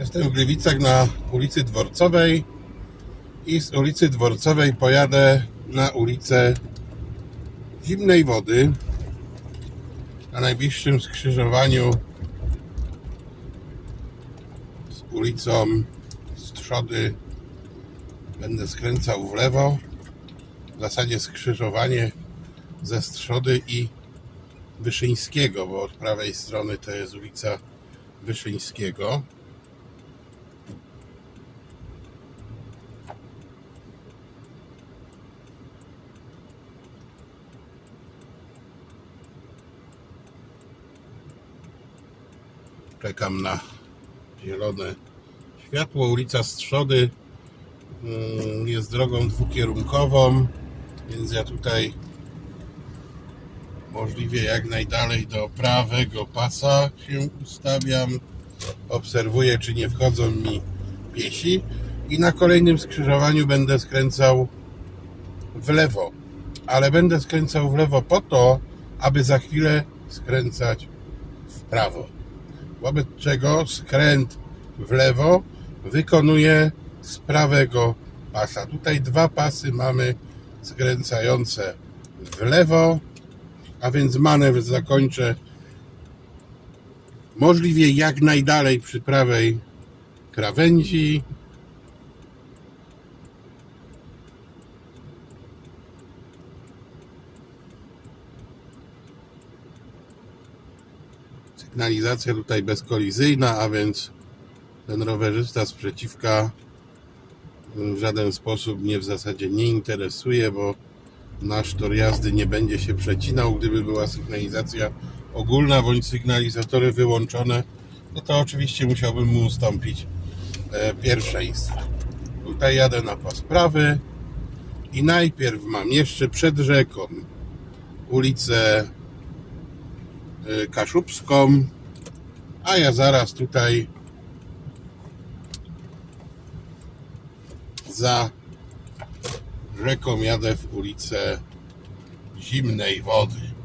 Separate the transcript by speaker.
Speaker 1: Jestem w Gliwicach na ulicy Dworcowej i z ulicy Dworcowej pojadę na ulicę Zimnej Wody. Na najbliższym skrzyżowaniu z ulicą Strzody będę skręcał w lewo. W zasadzie skrzyżowanie ze Strzody i Wyszyńskiego, bo od prawej strony to jest ulica Wyszyńskiego. Czekam na zielone światło. Ulica Strzody mm, jest drogą dwukierunkową, więc ja tutaj możliwie jak najdalej do prawego pasa się ustawiam. Obserwuję, czy nie wchodzą mi piesi i na kolejnym skrzyżowaniu będę skręcał w lewo. Ale będę skręcał w lewo po to, aby za chwilę skręcać w prawo. Wobec czego skręt w lewo wykonuję z prawego pasa. Tutaj dwa pasy mamy skręcające w lewo, a więc manewr zakończę możliwie jak najdalej przy prawej krawędzi. Sygnalizacja tutaj bezkolizyjna, a więc ten rowerzysta sprzeciwka w żaden sposób mnie w zasadzie nie interesuje, bo nasz tor jazdy nie będzie się przecinał. Gdyby była sygnalizacja ogólna bądź sygnalizatory wyłączone, no to oczywiście musiałbym mu ustąpić e, pierwszeństwo. Tutaj jadę na pas prawy i najpierw mam jeszcze przed rzeką ulicę Kaszubską, a ja zaraz tutaj za rzeką jadę w ulicę Zimnej Wody.